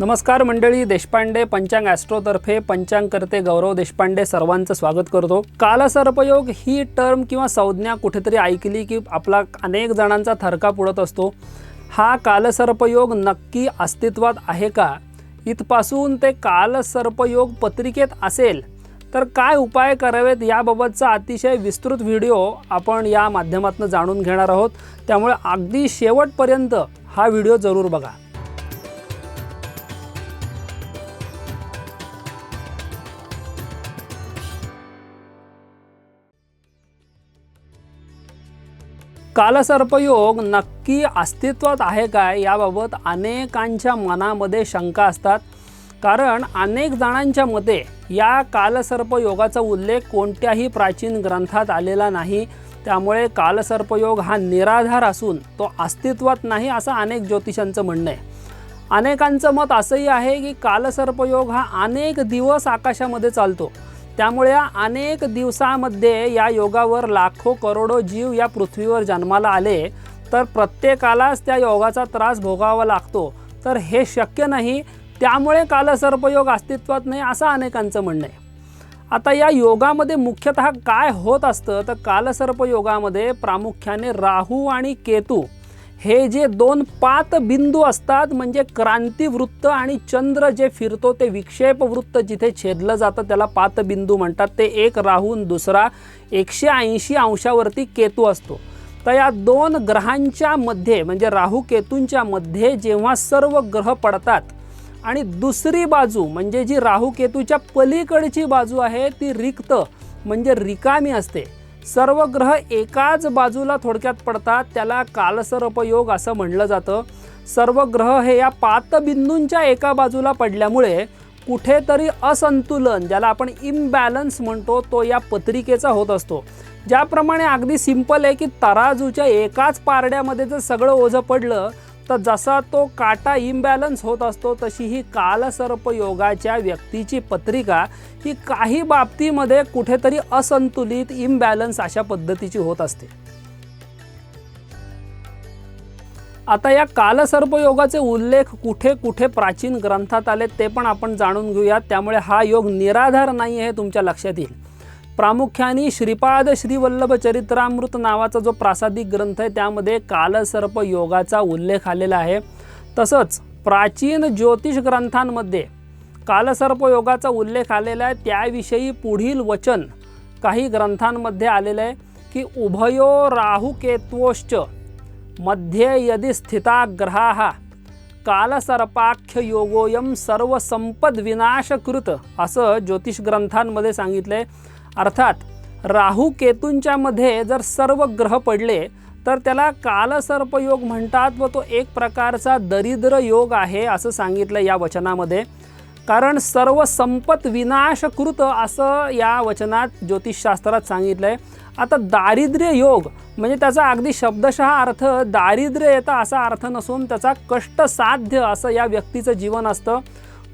नमस्कार मंडळी देशपांडे पंचांग ॲस्ट्रोतर्फे पंचांगकर्ते गौरव देशपांडे सर्वांचं स्वागत करतो. कालसर्पयोग ही टर्म किंवा संज्ञा कुठेतरी ऐकली की आपला अनेक जणांचा थरका पुढत असतो. हा कालसर्पयोग नक्की अस्तित्वात आहे का? इथपासून ते कालसर्पयोग पत्रिकेत असेल. तर काय उपाय करावेत याबाबतचा अतिशय विस्तृत व्हिडिओ आपण या माध्यमातून जाणून घेणार आहोत. त्यामुळे अगदी शेवटपर्यंत हा व्हिडिओ जरूर बघा. कालसर्पयोग नक्की अस्तित्वात आहे काय याबाबत अनेकांच्या मनामध्ये शंका असतात. कारण अनेक जणांच्या मते या कालसर्पयोगाचा उल्लेख कोणत्याही प्राचीन ग्रंथात आलेला नाही. त्यामुळे कालसर्पयोग हा निराधार असून तो अस्तित्वात नाही असं अनेक ज्योतिषांचं म्हणणं आहे. अनेकांचं मत असंही आहे की कालसर्पयोग हा अनेक दिवस आकाशामध्ये चालतो. त्यामुळे अनेक दिवसामध्ये या योगावर लाखो करोडो जीव या पृथ्वीवर जन्माला आले. तर प्रत्येकालाच त्या योगाचा त्रास भोगावा लागतो. तर हे शक्य नाही त्यामुळे कालसर्पयोग अस्तित्वात नाही असं अनेकांचं म्हणणं आहे. आता या योगामध्ये मुख्यतः काय होत असतं? तर कालसर्पयोगामध्ये प्रामुख्याने राहू आणि केतू हे जे दोन पात बिंदू असतात म्हणजे क्रांतीवृत्त आणि चंद्र जे फिरतो ते विक्षेप वृत्त जिथे छेदलं जातं त्याला पातबिंदू म्हणतात. ते एक राहून दुसरा एकशे ऐंशी अंशावरती केतू असतो. तर या दोन ग्रहांच्या मध्ये म्हणजे राहू केतूंच्या मध्ये जेव्हा सर्व ग्रह पडतात आणि दुसरी बाजू म्हणजे जी राहू केतूच्या पलीकडची बाजू आहे ती रिक्त म्हणजे रिकामी असते. सर्व ग्रह एकाच बाजूला थोडक्यात पडतात त्याला कालसर्पयोग असं म्हणलं जातं. सर्व ग्रह हे या पातबिंदूंच्या एका बाजूला पडल्यामुळे कुठेतरी असंतुलन ज्याला आपण इम्बॅलन्स म्हणतो तो या पत्रिकेचा होत असतो. ज्याप्रमाणे अगदी सिंपल आहे की तराजूच्या एकाच पारड्यामध्ये जर सगळं ओझं पडलं तर जसा तो काटा इम्बॅलन्स होत असतो तशी ही कालसर्प योगाच्या व्यक्तीची पत्रिका ही काही बाबतीमध्ये कुठेतरी असंतुलित इम्बॅलन्स अशा पद्धतीची होत असते. आता या कालसर्प योगाचे उल्लेख कुठे कुठे प्राचीन ग्रंथात आले ते पण आपण जाणून घेऊयात. त्यामुळे हा योग निराधार नाही आहे तुमच्या लक्षात येईल. प्रामुख्याने श्रीपाद श्रीवल्लभ चरित्रामृत नावाचा जो प्रासादिक ग्रंथ आहे त्यामध्ये कालसर्प योगाचा उल्लेख आलेला आहे. तसंच प्राचीन ज्योतिष ग्रंथांमध्ये कालसर्प योगाचा उल्लेख आलेला आहे. त्याविषयी पुढील वचन काही ग्रंथांमध्ये आलेलं आहे की उभयो राहुकेत्वोश्च मध्ये यदि स्थिता ग्रहा कालसर्पाख्य योगोयम सर्व संपद विनाशकृत असं ज्योतिष ग्रंथांमध्ये आहे अर्थात राहू केतूंच्या मध्ये जर सर्व ग्रह पडले तर त्याला कालसर्पयोग म्हणतात व तो एक प्रकारचा दरिद्र योग आहे असं सांगितलं या वचनामध्ये. कारण सर्व संपत विनाशकृत असं या वचनात ज्योतिषशास्त्रात सांगितलं आहे आता दारिद्र्य योग म्हणजे त्याचा अगदी शब्दशः अर्थ दारिद्र्य येतं असा अर्थ नसून त्याचा कष्टसाध्य असं या व्यक्तीचं जीवन असतं.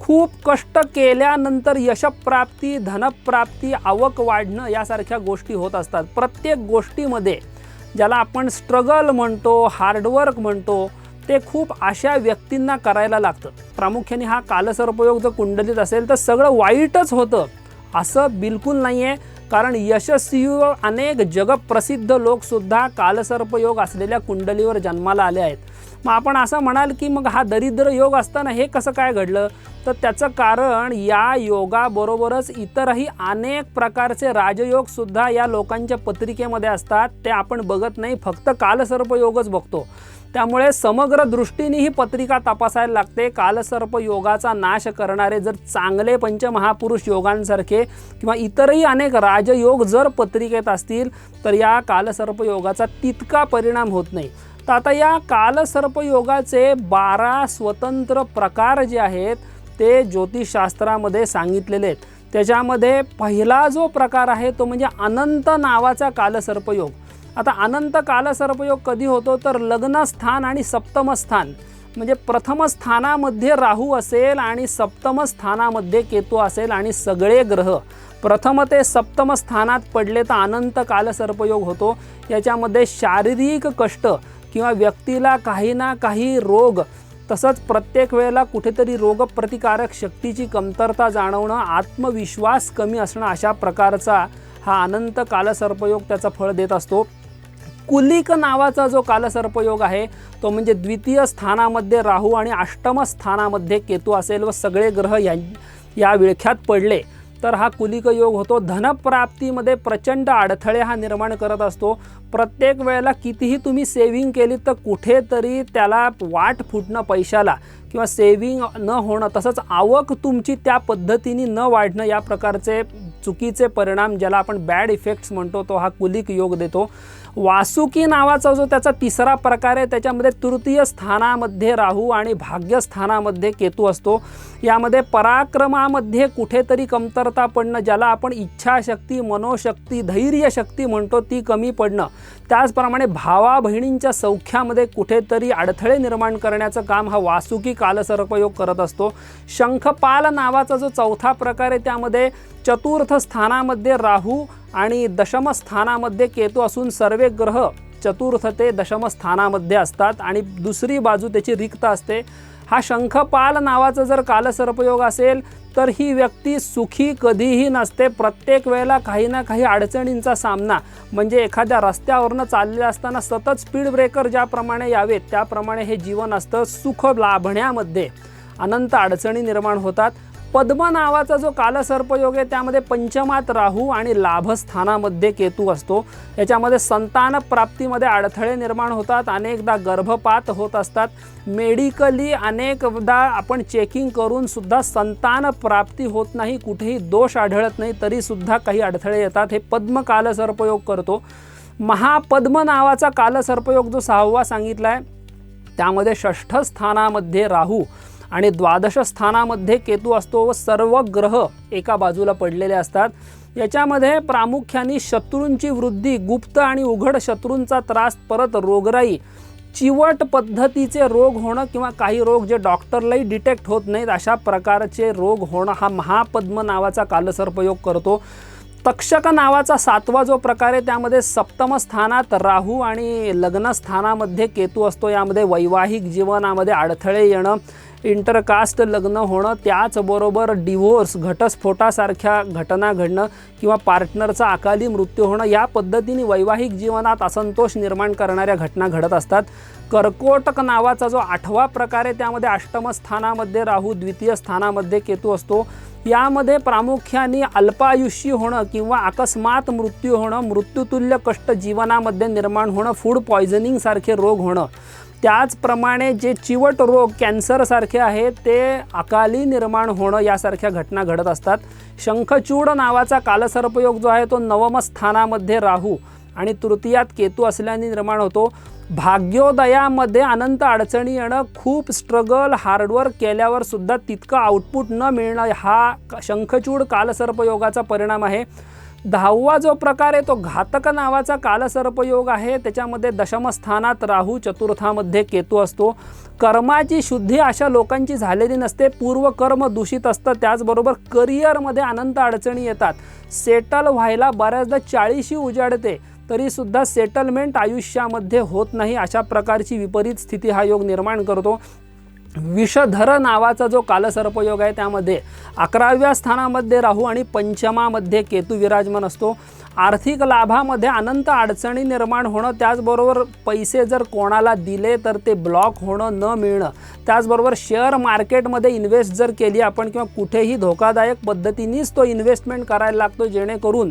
खूप कष्ट केल्यानंतर यशप्राप्ती धनप्राप्ती आवक वाढणं यासारख्या गोष्टी होत असतात. प्रत्येक गोष्टीमध्ये ज्याला आपण स्ट्रगल म्हणतो हार्डवर्क म्हणतो ते खूप अशा व्यक्तींना करायला लागतं. प्रामुख्याने हा कालसर्पयोग जर कुंडलीत असेल तर सगळं वाईटच होतं. असं बिलकुल नाही आहे कारण यशस्वी अनेक जगप्रसिद्ध लोकसुद्धा कालसर्पयोग असलेल्या कुंडलीवर जन्माला आले आहेत. मग आपण असं म्हणाल की मग हा दरिद्र योग असताना हे कसं काय घडलं? तर त्याचं कारण या योगाबरोबरच इतरही अनेक प्रकारचे राजयोगसुद्धा या लोकांच्या पत्रिकेमध्ये असतात. ते आपण बघत नाही फक्त कालसर्पयोगच बघतो. त्यामुळे समग्र दृष्टीने ही पत्रिका तपासायला लागते. कालसर्प योगाचा नाश करणारे जर चांगले पंचमहापुरुष योगांसारखे किंवा इतरही अनेक राजयोग जर पत्रिकेत असतील तर या कालसर्प योगाचा तितका परिणाम होत नाही. तर आता या कालसर्प योगाचे बारा स्वतंत्र प्रकार जे आहेत ते ज्योतिषशास्त्रामध्ये सांगितलेले आहेत. त्याच्यामध्ये पहिला जो प्रकार आहे तो म्हणजे अनंत नावाचा कालसर्पयोग. आता अनंत कालसर्पयोग कधी होतो? तर लग्नस्थान आणि सप्तमस्थान. म्हणजे प्रथम स्थानामध्ये राहू असेल आणि सप्तमस्थानामध्ये केतू असेल आणि सगळे ग्रह. प्रथम ते सप्तम स्थानात पडले तर अनंत कालसर्पयोग होतो. याच्यामध्ये शारीरिक कष्ट किंवा व्यक्तीला काही ना काही रोग तसंच प्रत्येक वेळेला कुठेतरी रोगप्रतिकारक शक्तीची कमतरता जाणवणं आत्मविश्वास कमी असणं अशा प्रकारचा हा अनंत कालसर्पयोग त्याचं फळ देत असतो. कुलिक नावाचा जो कालसर्पयोग आहे तो म्हणजे द्वितीय स्थानामध्ये राहू आणि अष्टम स्थानामध्ये केतू असेल व सगळे ग्रह या या विळख्यात पडले. तर हा कुलिक योग होतो. धनप्राप्तीमध्ये प्रचंड अडथळे हा निर्माण करत असतो. प्रत्येक वेळेला कितीही तुम्ही सेविंग केली तर कुठेतरी त्याला वाट फुटणं पैशाला किंवा सेविंग न होणं तसंच आवक तुमची त्या पद्धतीने न वाढणं या प्रकारचे चुकीचे परिणाम ज्याला आपण बॅड इफेक्ट्स म्हणतो तो हा कुलिक योग देतो. वासुकी नावाचा जो त्याचा तिसरा प्रकार आहे त्याच्यामध्ये तृतीय स्थानामध्ये राहू आणि भाग्यस्थानामध्ये केतू असतो. यामध्ये पराक्रमामध्ये कुठेतरी कमतरता पडणं ज्याला आपण इच्छाशक्ती मनोशक्ती धैर्यशक्ती म्हणतो ती कमी पडणं. त्याचप्रमाणे भावा बहिणींच्या सौख्यामध्ये कुठेतरी अडथळे निर्माण करण्याचं काम हा वासुकी कालसर्पयोग करत असतो. शंखपाल नावाचा जो चौथा प्रकार आहे त्यामध्ये चतुर्थ स्थानामध्ये राहू आणि दशमस्थानामध्ये केतू असून सर्व ग्रह चतुर्थ ते दशमस्थानामध्ये असतात आणि दुसरी बाजू त्याची रिक्त असते. हा शंखपाल नावाचा जर कालसर्पयोग असेल तर ही व्यक्ती सुखी कधीही नसते. प्रत्येक वेळेला काही ना काही अडचणींचा सामना म्हणजे एखाद्या रस्त्यावरनं चालले असताना सतत स्पीड ब्रेकर ज्याप्रमाणे यावेत त्याप्रमाणे हे जीवन असतं सुख लाभण्यामध्ये. अनंत अडचणी निर्माण होतात. पद्म नावाचा जो कालसर्पयोग आहे त्यामध्ये पंचमात राहू आणि लाभस्थानामध्ये केतू असतो. याच्यामध्ये संतान प्राप्तीमध्ये अडथळे निर्माण होतात अनेकदा गर्भपात होत असतात. मेडिकली अनेकदा आपण चेकिंग करून सुद्धा संतान प्राप्ती होत नाही कुठेही दोष आढळत नाही तरीसुद्धा काही अडथळे येतात. हे पद्म कालसर्पयोग करतो. महापद्म नावाचा कालसर्पयोग जो सहावा सांगितला आहे त्यामध्ये षष्ठ स्थानामध्ये राहू आणि द्वादश स्थानामध्ये केतू असतो व सर्व ग्रह एका बाजूला पडलेले असतात. याच्यामध्ये प्रामुख्याने शत्रूंची वृद्धी गुप्त आणि उघड शत्रूंचा त्रास परत रोगराई चिवट पद्धतीचे रोग होणं किंवा काही रोग जे डॉक्टरलाही डिटेक्ट होत नाहीत अशा प्रकारचे रोग होणं हा महापद्म नावाचा कालसर्पयोग करतो. तक्षक नावाचा सातवा जो प्रकार आहे त्यामध्ये सप्तम स्थानात राहू आणि लग्नस्थानामध्ये केतू असतो. यामध्ये वैवाहिक जीवनामध्ये अडथळे येणं इंटरकास्ट लग्न होणं त्याचबरोबर डिव्होर्स घटस्फोटासारख्या घटना घडणं किंवा पार्टनरचा अकाली मृत्यू होणं या पद्धतीने वैवाहिक जीवनात असंतोष निर्माण करणाऱ्या घटना घडत असतात. कर्कोटक नावाचा जो आठवा प्रकार आहे त्यामध्ये अष्टम स्थानामध्ये राहू द्वितीय स्थानामध्ये केतू असतो. यामध्ये प्रामुख्याने अल्पायुष्य होणं किंवा अकस्मात मृत्यू होणं मृत्यूतुल्य कष्ट जीवनामध्ये निर्माण होणं फूड पॉयझनिंगसारखे रोग होणं. त्याचप्रमाणे जे चिवट रोग कॅन्सरसारखे आहेत ते अकाली निर्माण होणं यासारख्या घटना घडत असतात. शंखचूड नावाचा कालसर्पयोग जो आहे तो नवमस्थानामध्ये राहू आणि तृतीयात केतू असल्याने निर्माण होतो. भाग्योदयामध्ये अनंत अडचणी येणं खूप स्ट्रगल हार्डवर्क केल्यावर सुद्धा तितकं आउटपुट न मिळणं हा शंखचूड कालसर्पयोगाचा परिणाम आहे. दहावा जो प्रकार आहे तो घातक नावाचा कालसर्पयोग आहे. त्याच्यामध्ये दशमस्थानात राहू चतुर्थामध्ये केतू असतो. कर्माची शुद्धी अशा लोकांची झालेली नसते. पूर्व कर्म दूषित असतं. त्याचबरोबर करिअरमध्ये अनंत अडचणी येतात. सेटल व्हायला बऱ्याचदा चाळीशी उजाडते. तरीसुद्धा सेटलमेंट आयुष्यामध्ये होत नाही अशा प्रकारची विपरीत स्थिती हा योग निर्माण करतो. विषधर नावाचा जो कालसर्पयोग आहे त्यामध्ये अकराव्या स्थानामध्ये राहू आणि पंचमामध्ये केतू विराजमान असतो. आर्थिक लाभामध्ये अनंत अडचणी निर्माण होणं त्याचबरोबर पैसे जर कोणाला दिले तर ते ब्लॉक होणं न मिळणं त्याचबरोबर शेअर मार्केटमध्ये इन्व्हेस्ट जर केली आपण किंवा कुठेही धोकादायक पद्धतीनेच तो इन्व्हेस्टमेंट करायला लागतो जेणेकरून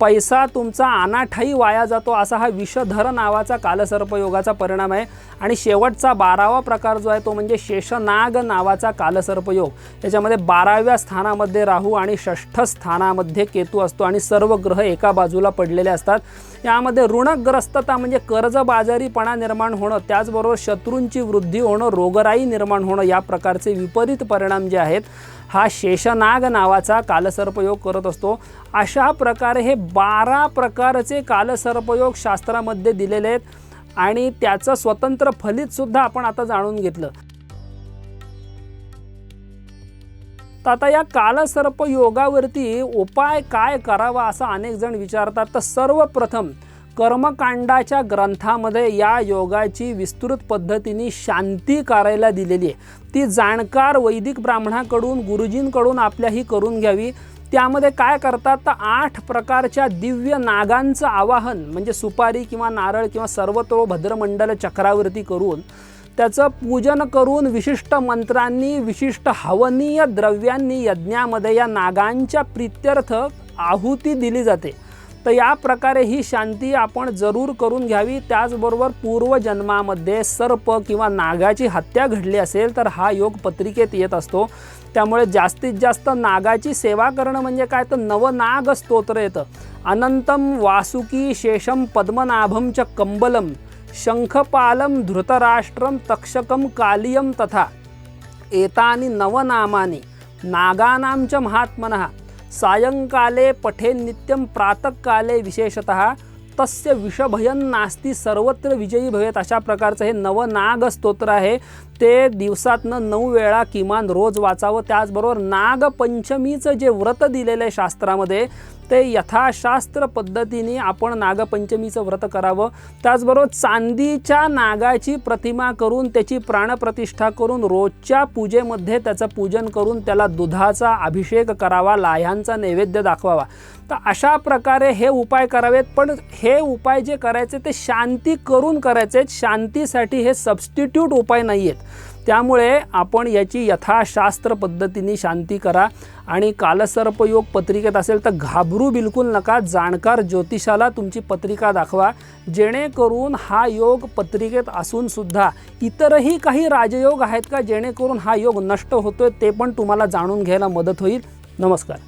पैसा तुमचा अनाठाई वाया जातो असा हा विषधर नावाचा कालसर्पयोगाचा परिणाम आहे. आणि शेवटचा बारावा प्रकार जो आहे तो म्हणजे शेषनाग नावाचा कालसर्पयोग. याच्यामध्ये बाराव्या स्थानामध्ये राहू आणि षष्ठ स्थानामध्ये केतू असतो आणि सर्व ग्रह एका बाजूला पडलेले असतात. यामध्ये ऋणग्रस्तता म्हणजे कर्जबाजारीपणा निर्माण होणं त्याचबरोबर शत्रूंची वृद्धी होणं रोगराई निर्माण होणं या प्रकारचे विपरीत परिणाम जे आहेत हा शेषनाग नावाचा कालसर्पयोग करत असतो. अशा प्रकारे हे बारा प्रकारचे कालसर्पयोग शास्त्रामध्ये दिलेले आहेत आणि त्याचं स्वतंत्र फलितसुद्धा आपण आता जाणून घेतलं. तर आता या कालसर्पयोगावरती उपाय काय करावा असा अनेक जण विचारतात. तर सर्वप्रथम कर्मकांडाच्या ग्रंथामध्ये या योगाची विस्तृत पद्धतीने शांती करायला दिलेली आहे. ती जाणकार वैदिक ब्राह्मणाकडून गुरुजींकडून आपल्याही करून घ्यावी. त्यामध्ये काय करतात? तर आठ प्रकारच्या दिव्य नागांचं आवाहन म्हणजे सुपारी किंवा नारळ किंवा सर्वतो भद्रमंडल चक्रावरती करून त्याचं पूजन करून विशिष्ट मंत्रांनी विशिष्ट हवनीय द्रव्यांनी यज्ञामध्ये या नागांच्या प्रित्यर्थ आहुती दिली जाते. तर या प्रकारे ही शांती आपण जरूर करून घ्यावी. त्याचबरोबर पूर्वजन्मामध्ये सर्प किंवा नागाची हत्या घडली असेल तर हा योग पत्रिकेत येत असतो. त्यामुळे जास्तीत जास्त नागाची सेवा करणं म्हणजे काय? तर नवनाग स्तोत्र येतं अनंतम वासुकी शेषम पद्मनाभम च कंबलम शंखपालम धृतराष्ट्रम तक्षकम कालियम तथा एतानि नवनामानि नागानां च महात्मनः. सायंकाले पठे नित्यं प्रातःकाले विशेषतः. तस्य विषभयन नास्ती सर्वत्र विजयी भवेत. अशा प्रकारचं हे नवनाग स्तोत्र आहे. ते दिवसातनं नऊ वेळा किमान रोज वाचावं. त्याचबरोबर नागपंचमीचं जे व्रत दिलेलं आहे शास्त्रामध्ये ते यथाशास्त्र पद्धतीने आपण नागपंचमीचं व्रत करावं. त्याचबरोबर चांदीच्या नागाची प्रतिमा करून त्याची प्राणप्रतिष्ठा करून रोजच्या पूजेमध्ये त्याचं पूजन करून त्याला दुधाचा अभिषेक करावा लाह्यांचा नैवेद्य दाखवावा. तर अशा प्रकारे हे उपाय करावेत. पण हे उपाय जे करायचे ते शांती करून करायचे आहेत शांतीसाठी हे सबस्टिट्यूट उपाय नाही आहेत त्यामुळे आपण याची यथाशास्त्र पद्धतीने शांती करा आणि कालसर्पयोग पत्रिकेत असेल तर घाबरू बिलकुल नका. जाणकार ज्योतिषाला तुमची पत्रिका दाखवा. जेणेकरून हा योग पत्रिकेत असूनसुद्धा इतरही काही राजयोग आहेत का? जेणेकरून हा योग नष्ट होतोय ते पण तुम्हाला जाणून घ्यायला मदत होईल. नमस्कार.